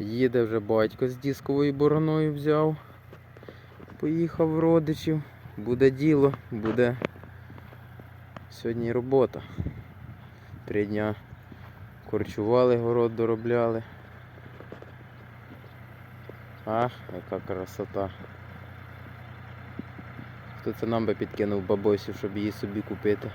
Їде вже батько з дисковою бороною взяв. Поїхав родичів. Буде діло, буде сьогодні робота. Три дня корчували, город доробляли. Ах, яка красота. Хто це нам би підкинув бабусю, щоб її собі купити?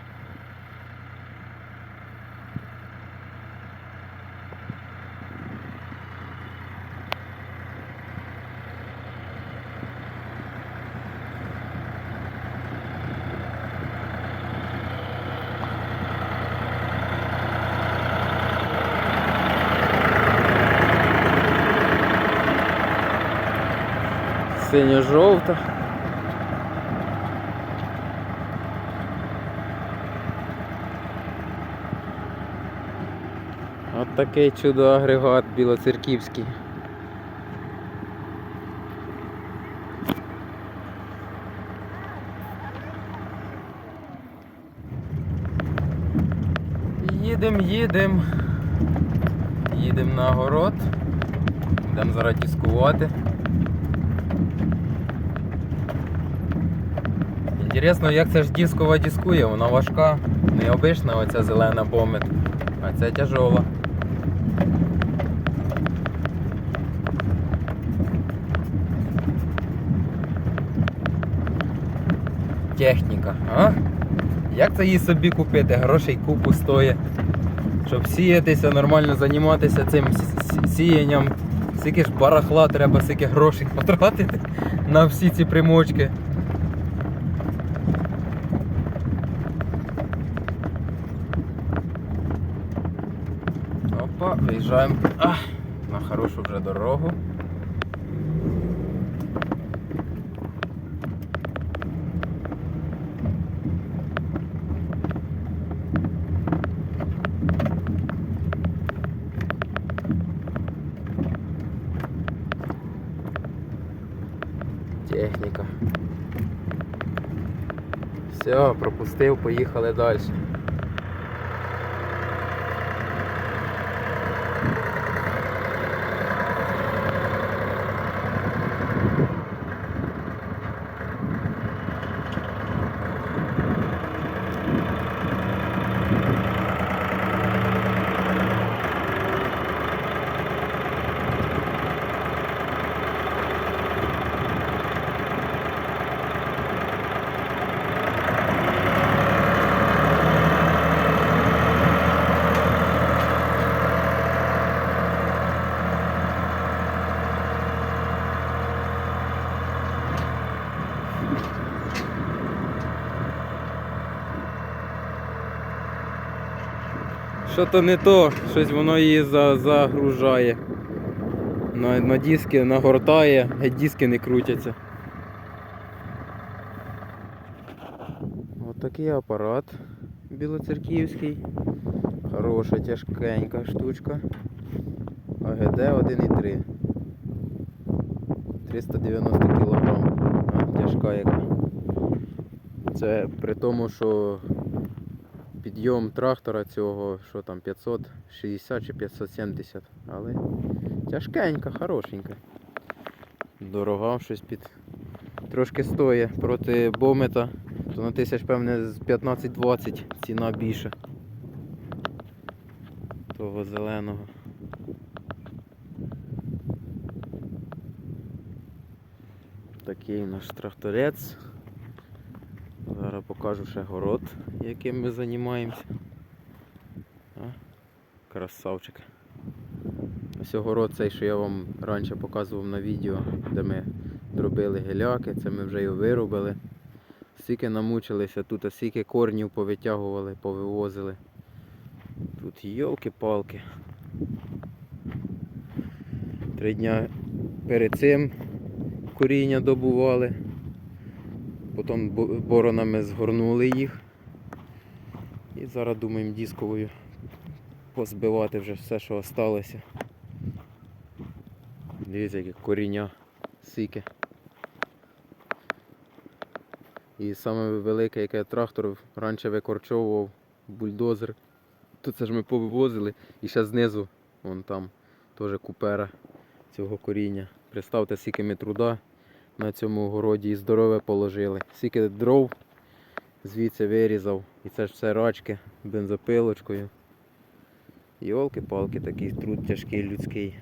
Синьо-жовта. От такий чудо-агрегат білоцерківський. Їдем, їдем. Їдем на город. Йдемо зараз дискувати. Інтересно, як це ж дискова дискує, вона важка, не обична оця зелена бомет, а ця тяжола. Техніка, а? Як це її собі купити? Грошей купу стоїть. Щоб сіятися, нормально займатися цим сіянням. Скільки ж барахла треба, скільки грошей потратити на всі ці примочки. Опа, виїжджаємо на хорошу вже дорогу. Техніка. Все, пропустив, поїхали далі. Що то не то, щось воно її за, загружає. На, на диски нагортає, геть диски не крутяться. Ось такий апарат білоцерківський. Хороша, тяжкенька штучка. АГД 1,3. 390 кг. Тяжка яка. Це при тому, що підйом трактора цього, що там 560 чи 570, але тяжкенька, хорошенька. Дорога щось під трошки стоїть проти бомета, то на тисяч, певне, з 15-20 ціна більша. Того зеленого. Такий наш тракторець. Покажу ще город, яким ми займаємося. Красавчик. Ось город цей, що я вам раніше показував на відео, де ми дробили геляки, це ми вже його виробили. Скільки намучилися, тут а скільки корнів повитягували, повивозили. Тут йолки-палки. Три дня перед цим коріння добували. Потім боронами згорнули їх. І зараз думаємо дисковою позбивати вже все, що осталося. Дивіться, яке коріння сіки. І саме велике, яке трактор раніше викорчовував бульдозер. То це ж ми повивозили і ще знизу, вон там теж купера цього коріння. Представте, скільки ми труда на цьому городі і здорове положили. Скільки дров звідси вирізав. І це ж все рачки бензопилочкою. Йолки-палки, такий труд тяжкий людський.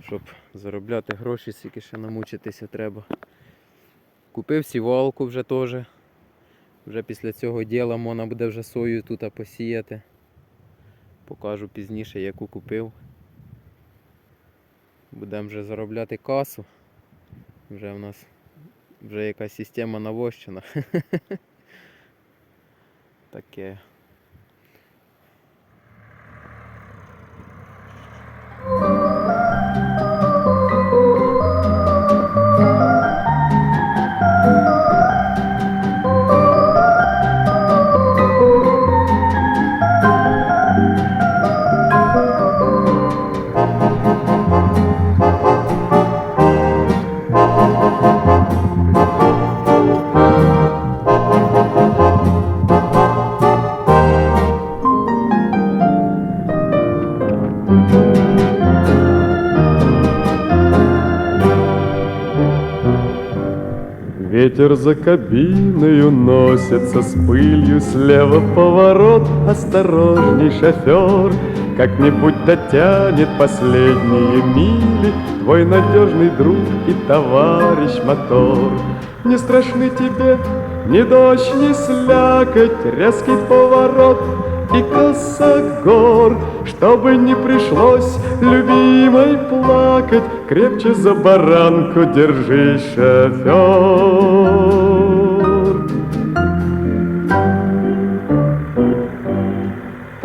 Щоб заробляти гроші, скільки ще намучитися треба. Купив сівалку вже теж. Вже після цього діла можна буде вже сою тут посіяти. Покажу пізніше, яку купив. Будемо вже заробляти касу. Вже в нас вже якась система навощена. Таке. Ветер за кабиною носится с пылью Слева поворот, осторожней, шофер Как-нибудь дотянет последние мили. Твой надежный друг и товарищ мотор. Не страшны тебе ни дождь, ни слякоть Резкий поворот и косогор Чтобы не пришлось любимой плакать. Крепче за баранку держись, шофер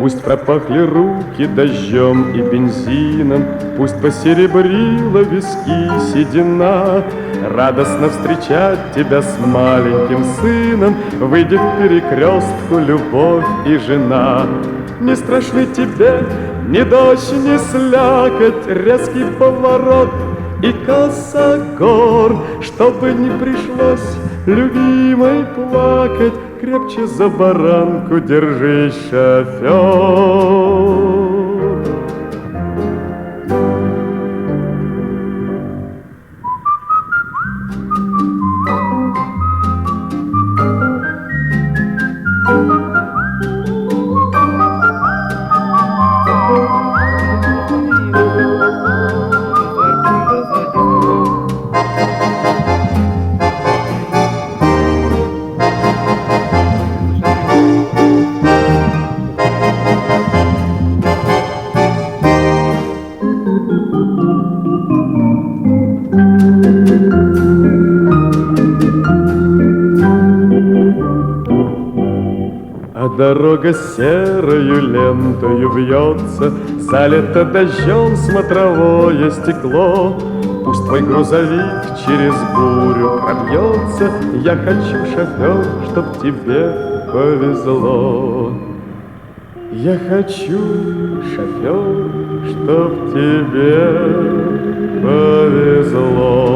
Пусть пропахли руки дождем и бензином, Пусть посеребрила виски седина, Радостно встречать тебя с маленьким сыном, Выйдет к перекрестку любовь и жена. Не страшны тебе ни дождь, ни слякоть, Резкий поворот и косогор, Чтобы не пришлось любимой плакать, Крепче за баранку держи шофер. А дорога серою лентою вьется, Залито дождем смотровое стекло. Пусть твой грузовик через бурю пробьется, Я хочу, шофер, чтоб тебе повезло. Я хочу, шофер, чтоб тебе повезло.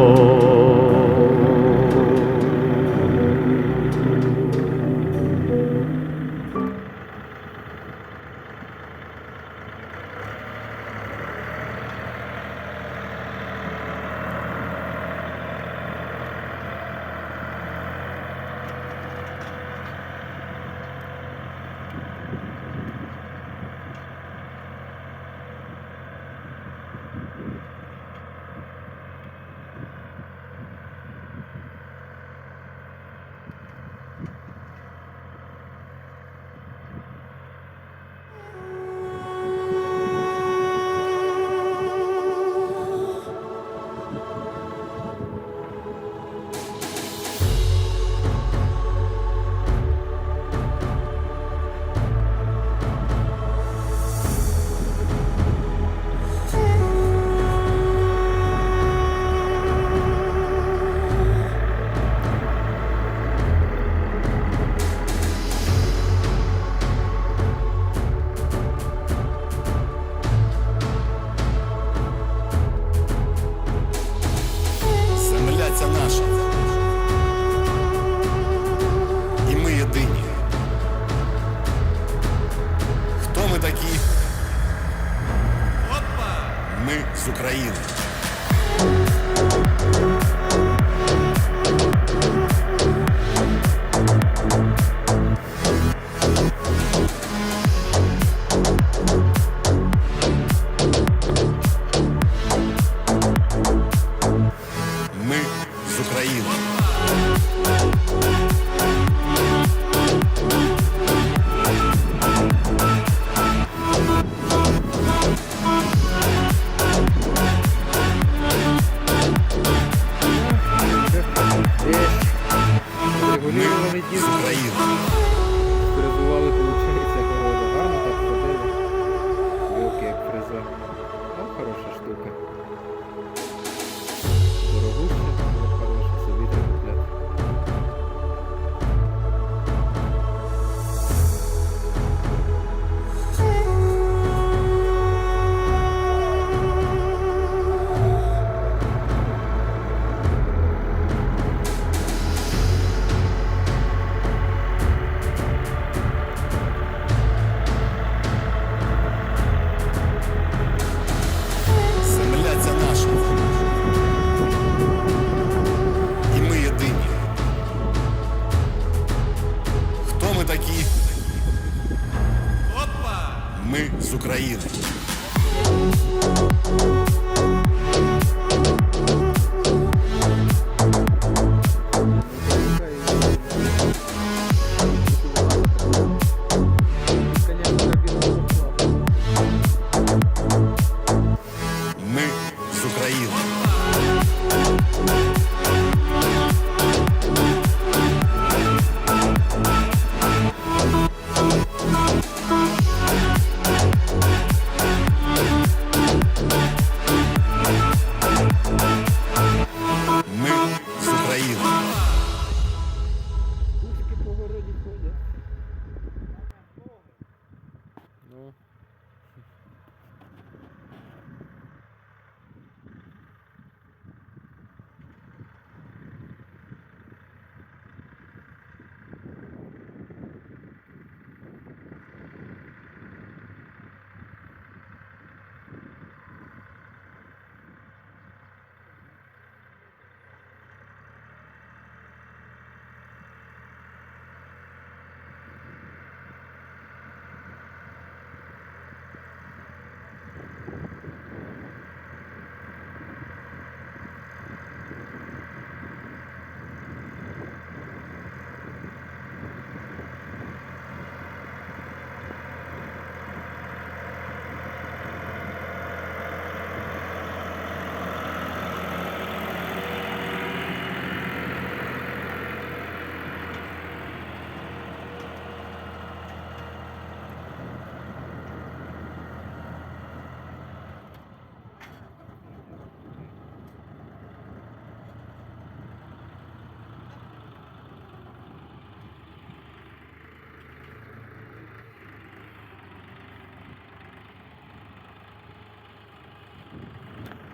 Ми з України.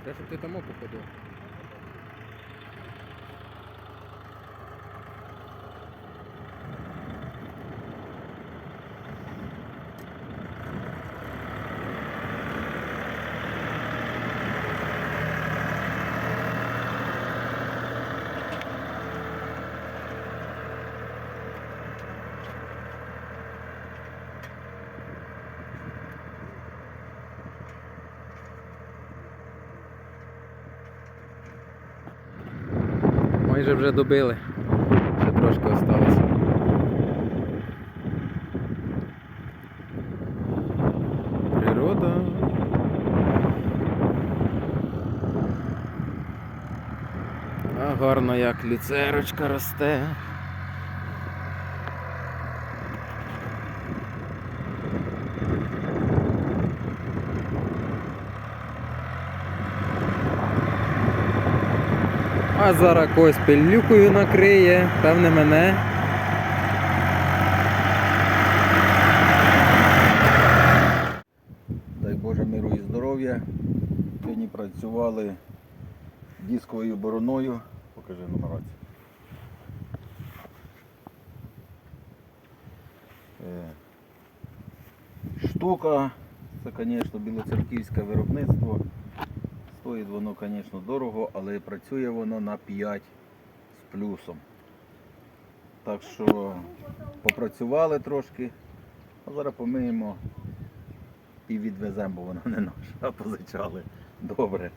Те, щоб ти там походив. Майже вже добили. Ще трошки осталось. Природа. А гарно як люцерочка росте. А зараз когось пилюкою накриє, певне мене. Дай Боже миру і здоров'я. Сьогодні працювали дисковою бороною. Покажи нумерацію. Е, Штука, це, звісно, білоцерківське виробництво. Стоїть воно, звісно, дорого, але працює воно на 5 з плюсом. Так що попрацювали трошки, а зараз помиємо і відвеземо, бо воно не наше, а позичали. Добре.